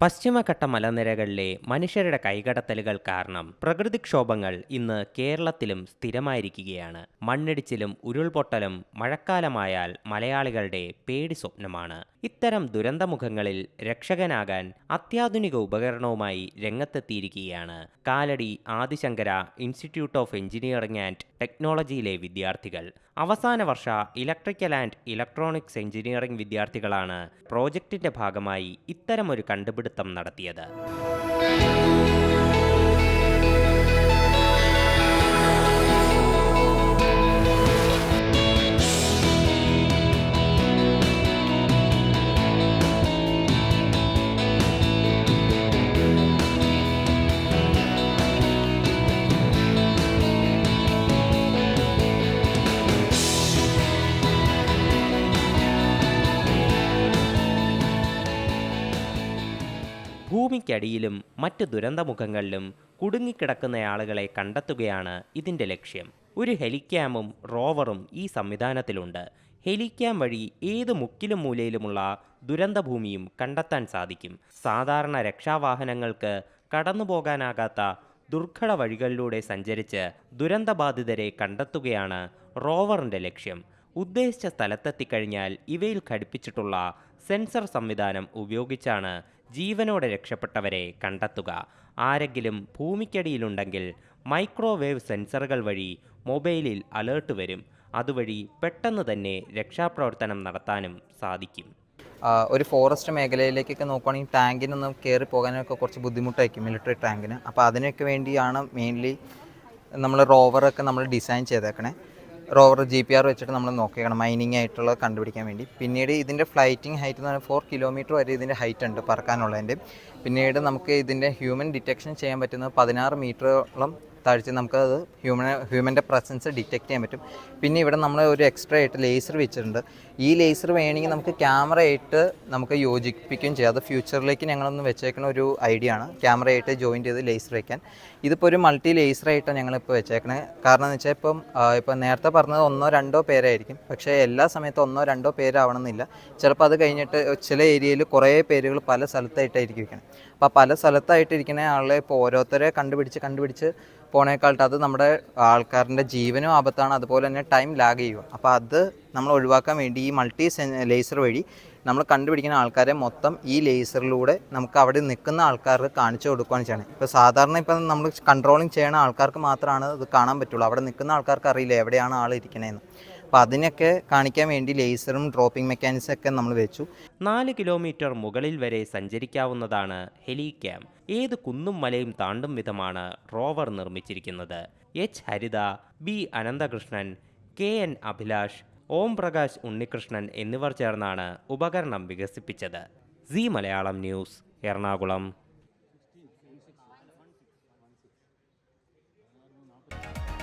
പശ്ചിമഘട്ട മലനിരകളിലെ മനുഷ്യരുടെ കൈകടത്തലുകൾ കാരണം പ്രകൃതിക്ഷോഭങ്ങൾ ഇന്ന് കേരളത്തിലും സ്ഥിരമായിരിക്കുകയാണ്. മണ്ണിടിച്ചിലും ഉരുൾപൊട്ടലും മഴക്കാലമായാൽ മലയാളികളുടെ പേടി സ്വപ്നമാണ് ഇത്തരം ദുരന്തമുഖങ്ങളിൽ രക്ഷകനാകാൻ അത്യാധുനിക ഉപകരണവുമായി രംഗത്തെത്തിയിരിക്കുകയാണ്. Kalady Adi Shankara institute of engineering and ടെക്നോളജിയിലെ വിദ്യാർത്ഥികൾ. അവസാന വർഷ ഇലക്ട്രിക്കൽ ആൻഡ് ഇലക്ട്രോണിക്സ് എഞ്ചിനീയറിംഗ് വിദ്യാർത്ഥികളാണ് പ്രോജക്റ്റിന്റെ ഭാഗമായി ഇത്തരമൊരു കണ്ടുപിടുത്തം നടത്തിയത് ഭൂമിക്കടിയിലും മറ്റ് ദുരന്തമുഖങ്ങളിലും കുടുങ്ങിക്കിടക്കുന്ന ആളുകളെ കണ്ടെത്തുകയാണ് ഇതിന്റെ ലക്ഷ്യം. ഒരു ഹെലിക്യാമും റോവറും ഈ സംവിധാനത്തിലുണ്ട്. ഹെലിക്യാം വഴി ഏത് മുക്കിലും മൂലയിലുമുള്ള ദുരന്തഭൂമിയും കണ്ടെത്താൻ സാധിക്കും. സാധാരണ രക്ഷാവാഹനങ്ങൾക്ക് കടന്നുപോകാനാകാത്ത ദുർഘട വഴികളിലൂടെ സഞ്ചരിച്ച് ദുരന്തബാധിതരെ കണ്ടെത്തുകയാണ് റോവറിന്റെ ലക്ഷ്യം. ഉദ്ദേശിച്ച സ്ഥലത്തെത്തിക്കഴിഞ്ഞാൽ ഇവയിൽ ഘടിപ്പിച്ചിട്ടുള്ള സെൻസർ സംവിധാനം ഉപയോഗിച്ചാണ് ജീവനോടെ രക്ഷപ്പെട്ടവരെ കണ്ടെത്തുക. ആരെങ്കിലും ഭൂമിക്കടിയിലുണ്ടെങ്കിൽ മൈക്രോവേവ് സെൻസറുകൾ വഴി മൊബൈലിൽ അലേർട്ട് വരും. അതുവഴി പെട്ടെന്ന് തന്നെ രക്ഷാപ്രവർത്തനം നടത്താനും സാധിക്കും. ഒരു ഫോറസ്റ്റ് മേഖലയിലേക്കൊക്കെ നോക്കുകയാണെങ്കിൽ ടാങ്കിനൊന്നും കയറി പോകാനൊക്കെ കുറച്ച് ബുദ്ധിമുട്ടായിരിക്കും മിലിറ്ററി ടാങ്കിന്. അപ്പോൾ അതിനൊക്കെ വേണ്ടിയാണ് മെയിൻലി നമ്മൾ റോവറൊക്കെ നമ്മൾ ഡിസൈൻ ചെയ്തേക്കണേ. റോവർ ജി പി ആർ വെച്ചിട്ട് നമ്മൾ നോക്കിയേക്കണം. മൈനിങ് ആയിട്ടുള്ള കണ്ടുപിടിക്കാൻ വേണ്ടി. പിന്നീട് ഇതിന്റെ ഫ്ലൈറ്റിംഗ് ഹൈറ്റ് എന്ന് പറഞ്ഞാൽ ഫോർ കിലോമീറ്റർ വരെ ഇതിന്റെ ഹൈറ്റ് ഉണ്ട് പറക്കാനുള്ളതിന്റെ പിന്നീട് നമുക്ക് ഇതിന്റെ ഹ്യൂമൻ ഡിറ്റക്ഷൻ ചെയ്യാൻ പറ്റുന്നത് പതിനാറ് മീറ്ററോളം താഴ്ച നമുക്കത് ഹ്യൂമൻ ഹ്യൂമന്റെ പ്രസൻസ് ഡിറ്റക്ട് ചെയ്യാൻ പറ്റും. പിന്നെ ഇവിടെ നമ്മൾ ഒരു എക്സ്ട്രാ ആയിട്ട് ലേസർ വെച്ചിട്ടുണ്ട്. ഈ ലേസർ വേണമെങ്കിൽ നമുക്ക് ക്യാമറ ആയിട്ട് നമുക്ക് യോജിപ്പിക്കുകയും ചെയ്യാം. അത് ഫ്യൂച്ചറിലേക്ക് ഞങ്ങളൊന്ന് വെച്ചേക്കുന്ന ഒരു ഐഡിയ ആണ്. ക്യാമറ ആയിട്ട് ജോയിൻ ചെയ്ത് ലേസർ വയ്ക്കാൻ ഇതിപ്പോൾ ഒരു മൾട്ടി ലേസർ ആയിട്ടാണ് ഞങ്ങളിപ്പോൾ വെച്ചേക്കണേ. കാരണം എന്ന് വെച്ചാൽ ഇപ്പം ഇപ്പോൾ ഇപ്പം നേരത്തെ പറഞ്ഞത് ഒന്നോ രണ്ടോ പേരായിരിക്കും. പക്ഷേ എല്ലാ സമയത്തും ഒന്നോ രണ്ടോ പേരാവണമെന്നില്ല. ചിലപ്പോൾ അത് കഴിഞ്ഞിട്ട് ചില ഏരിയയിൽ കുറേ പേരുകൾ പല സ്ഥലത്തായിട്ടായിരിക്കും ഇരിക്കണം അപ്പോൾ പല സ്ഥലത്തായിട്ടിരിക്കുന്ന ആളെ ഇപ്പോൾ ഓരോരുത്തരെ കണ്ടുപിടിച്ച് കണ്ടുപിടിച്ച് പോണേക്കാളും അത് നമ്മുടെ ആൾക്കാരുടെ ജീവനും ആപത്താണ്. അതുപോലെ തന്നെ ടൈം ലാഗ് ചെയ്യും അപ്പോൾ അത് നമ്മൾ ഒഴിവാക്കാൻ വേണ്ടി ഈ മൾട്ടി ലേസർ വഴി നമ്മൾ കണ്ടുപിടിക്കുന്ന ആൾക്കാരെ മൊത്തം ഈ ലേസറിലൂടെ നമുക്ക് അവിടെ നിൽക്കുന്ന ആൾക്കാർക്ക് കാണിച്ചു കൊടുക്കുകയാണ് ചെയ്യണം ഇപ്പോൾ സാധാരണ ഇപ്പം നമ്മൾ കൺട്രോളിങ് ചെയ്യണ ആൾക്കാർക്ക് മാത്രമാണ് ഇത് കാണാൻ പറ്റുള്ളൂ. അവിടെ നിൽക്കുന്ന ആൾക്കാർക്ക് അറിയില്ല എവിടെയാണ് ആൾ ഇരിക്കണേന്ന്. അപ്പോൾ അതിനൊക്കെ കാണിക്കാൻ വേണ്ടി ലേസറും ഡ്രോപ്പിംഗ് മെക്കാനിസം ഒക്കെ നമ്മൾ വെച്ചു. നാല് കിലോമീറ്റർ മുകളിൽ വരെ സഞ്ചരിക്കാവുന്നതാണ് ഹെലികാം. ഏത് കുന്നും മലയും താണ്ടും വിധമാണ് റോവർ നിർമ്മിച്ചിരിക്കുന്നത്. H. Haritha B. Ananthakrishnan K. N. Abhilash Om Prakash Unnikrishnan എന്നിവർ ചേർന്നാണ് ഉപകരണം വികസിപ്പിച്ചത്. സി. മലയാളം ന്യൂസ് എറണാകുളം.